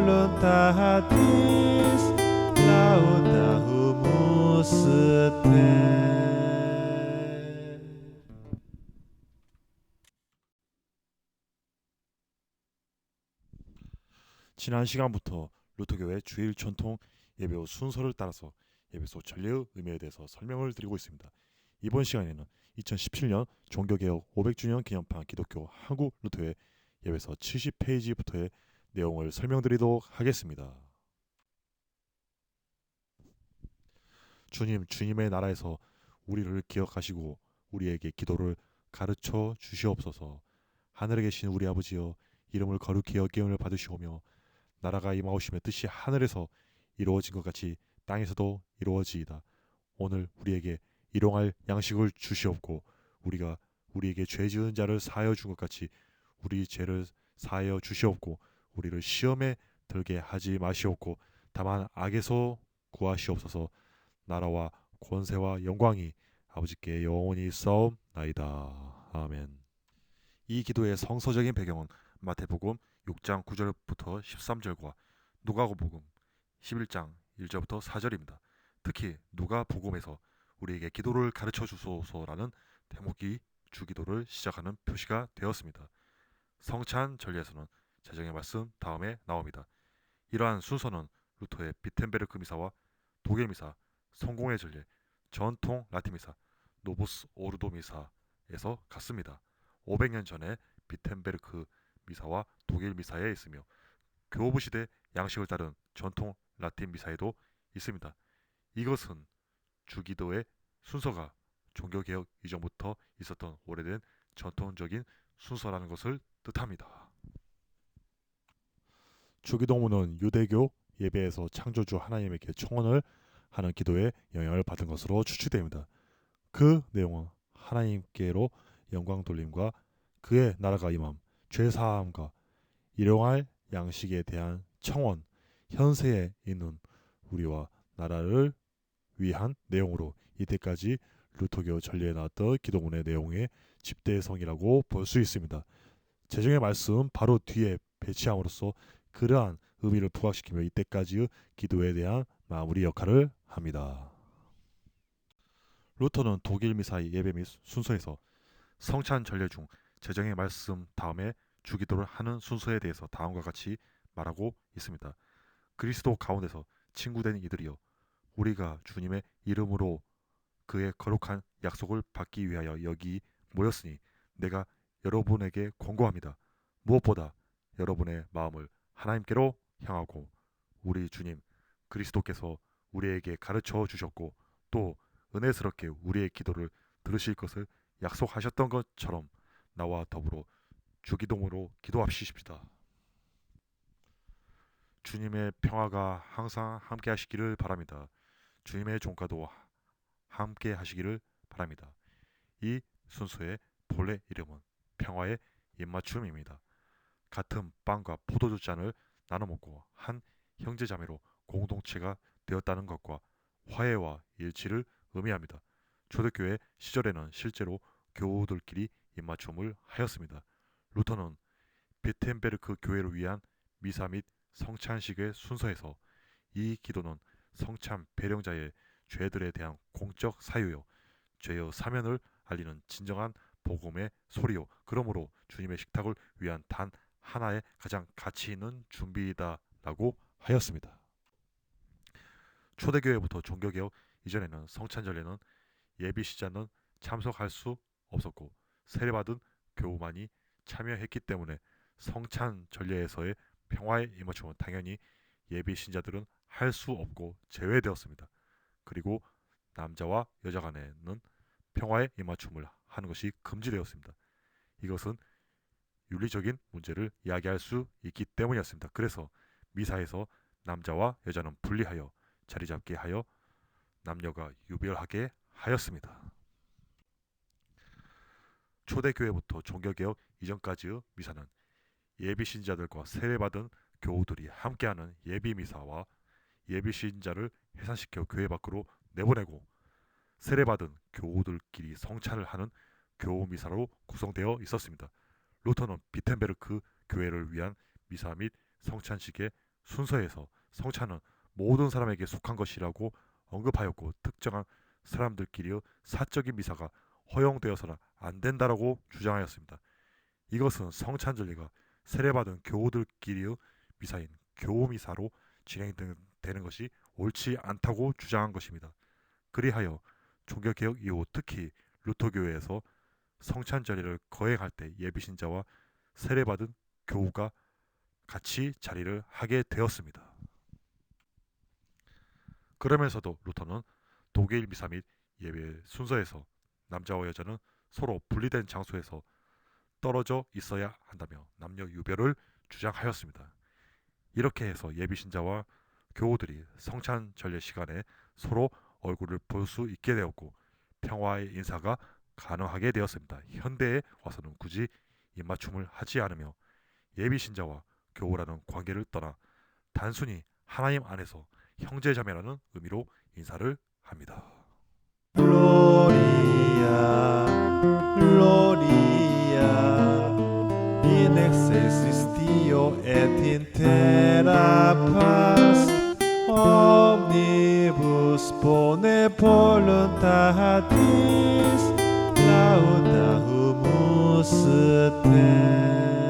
Lautatis Lautahumus te 지난 시간부터 루터교회 주일 전통 예배후 순서를 따라서 예배소 전례의 의미에 대해서 설명을 드리고 있습니다. 이번 시간에는 2017년 종교개혁 500주년 기념판 기독교 한국 루터회 예배서 70페이지부터의 내용을 설명드리도록 하겠습니다. 주님, 주님의 나라에서 우리를 기억하시고 우리에게 기도를 가르쳐 주시옵소서. 하늘에 계신 우리 아버지여 이름을 거룩히 여김을 받으시오며 나라가 임하오심의 뜻이 하늘에서 이루어진 것 같이 땅에서도 이루어지이다. 오늘 우리에게 일용할 양식을 주시옵고 우리가 우리에게 죄 지은 자를 사하여 준 것 같이 우리 죄를 사하여 주시옵고 우리를 시험에 들게 하지 마시옵고 다만 악에서 구하시옵소서 나라와 권세와 영광이 아버지께 영원히 싸움나이다. 아멘. 이 기도의 성서적인 배경은 마태복음 6장 9절부터 13절과 누가복음 11장 1절부터 4절입니다. 특히 누가복음에서 우리에게 기도를 가르쳐 주소서라는 대목이 주기도를 시작하는 표시가 되었습니다. 성찬 전례에서는 재정의 말씀 다음에 나옵니다. 이러한 순서는 루터의 비텐베르크 미사와 독일 미사, 성공의 전례, 전통 라틴 미사, 노부스 오르도 미사에서 같습니다. 500년 전에 비텐베르크 미사와 독일 미사에 있으며 교부 시대 양식을 따른 전통 라틴 미사에도 있습니다. 이것은 주기도의 순서가 종교개혁 이전부터 있었던 오래된 전통적인 순서라는 것을 뜻합니다. 주기도문은 유대교 예배에서 창조주 하나님에게 청원을 하는 기도에 영향을 받은 것으로 추측됩니다. 그 내용은 하나님께로 영광 돌림과 그의 나라가 임함, 죄 사함과 일용할 양식에 대한 청원, 현세에 있는 우리와 나라를 위한 내용으로 이때까지 루터교 전례에 나왔던 기도문의 내용의 집대성이라고 볼 수 있습니다. 재정의 말씀 바로 뒤에 배치함으로써 그러한 의미를 부각시키며 이때까지의 기도에 대한 마무리 역할을 합니다. 루터는 독일 미사의 예배 및 순서에서 성찬 전례 중 재정의 말씀 다음에 주기도를 하는 순서에 대해서 다음과 같이 말하고 있습니다. 그리스도 가운데서 친구된 이들이여 우리가 주님의 이름으로 그의 거룩한 약속을 받기 위하여 여기 모였으니 내가 여러분에게 권고합니다. 무엇보다 여러분의 마음을 하나님께로 향하고 우리 주님 그리스도께서 우리에게 가르쳐 주셨고 또 은혜스럽게 우리의 기도를 들으실 것을 약속하셨던 것처럼 나와 더불어 주기도문으로 기도합시다. 주님의 평화가 항상 함께 하시기를 바랍니다. 주님의 종가도 함께 하시기를 바랍니다. 이 순서의 본래 이름은 평화의 입맞춤입니다. 같은 빵과 포도주 잔을 나눠 먹고 한 형제자매로 공동체가 되었다는 것과 화해와 일치를 의미합니다. 초대교회 시절에는 실제로 교우들끼리 입맞춤을 하였습니다. 루터는 비텐베르크 교회를 위한 미사 및 성찬식의 순서에서 이 기도는 성찬 배령자의 죄들에 대한 공적 사유요 죄의 사면을 알리는 진정한 복음의 소리요 그러므로 주님의 식탁을 위한 단 하나의 가장 가치 있는 준비이다라고 하였습니다. 초대교회부터 종교개혁 이전에는 성찬절례는 예비시자는 참석할 수 없었고 세례받은 교우만이 참여했기 때문에 성찬 전례에서의 평화의 임하춤은 당연히 예비 신자들은 할 수 없고 제외되었습니다. 그리고 남자와 여자 간에는 평화의 임하춤을 하는 것이 금지되었습니다. 이것은 윤리적인 문제를 이야기할 수 있기 때문이었습니다. 그래서 미사에서 남자와 여자는 분리하여 자리 잡게 하여 남녀가 유별하게 하였습니다. 초대교회부터 종교개혁 이전까지의 미사는 예비신자들과 세례받은 교우들이 함께하는 예비미사와 예비신자를 해산시켜 교회 밖으로 내보내고 세례받은 교우들끼리 성찬을 하는 교우미사로 구성되어 있었습니다. 루터는 비텐베르크 교회를 위한 미사 및 성찬식의 순서에서 성찬은 모든 사람에게 속한 것이라고 언급하였고 특정한 사람들끼리의 사적인 미사가 허용되어서는 안 된다라고 주장하였습니다. 이것은 성찬 전례가 세례받은 교우들끼리의 미사인 교우미사로 진행되는 것이 옳지 않다고 주장한 것입니다. 그리하여 종교개혁 이후 특히 루터교회에서 성찬 전례를 거행할 때 예비신자와 세례받은 교우가 같이 자리를 하게 되었습니다. 그러면서도 루터는 독일 미사 및 예배 순서에서 남자와 여자는 서로 분리된 장소에서 떨어져 있어야 한다며 남녀 유별을 주장하였습니다. 이렇게 해서 예비 신자와 교우들이 성찬 전례 시간에 서로 얼굴을 볼 수 있게 되었고 평화의 인사가 가능하게 되었습니다. 현대에 와서는 굳이 입맞춤을 하지 않으며 예비 신자와 교우라는 관계를 떠나 단순히 하나님 안에서 형제자매라는 의미로 인사를 합니다. Gloria, Gloria, in Deo et in terra paz, omnibus bone voluntatis, kau tahu mu setia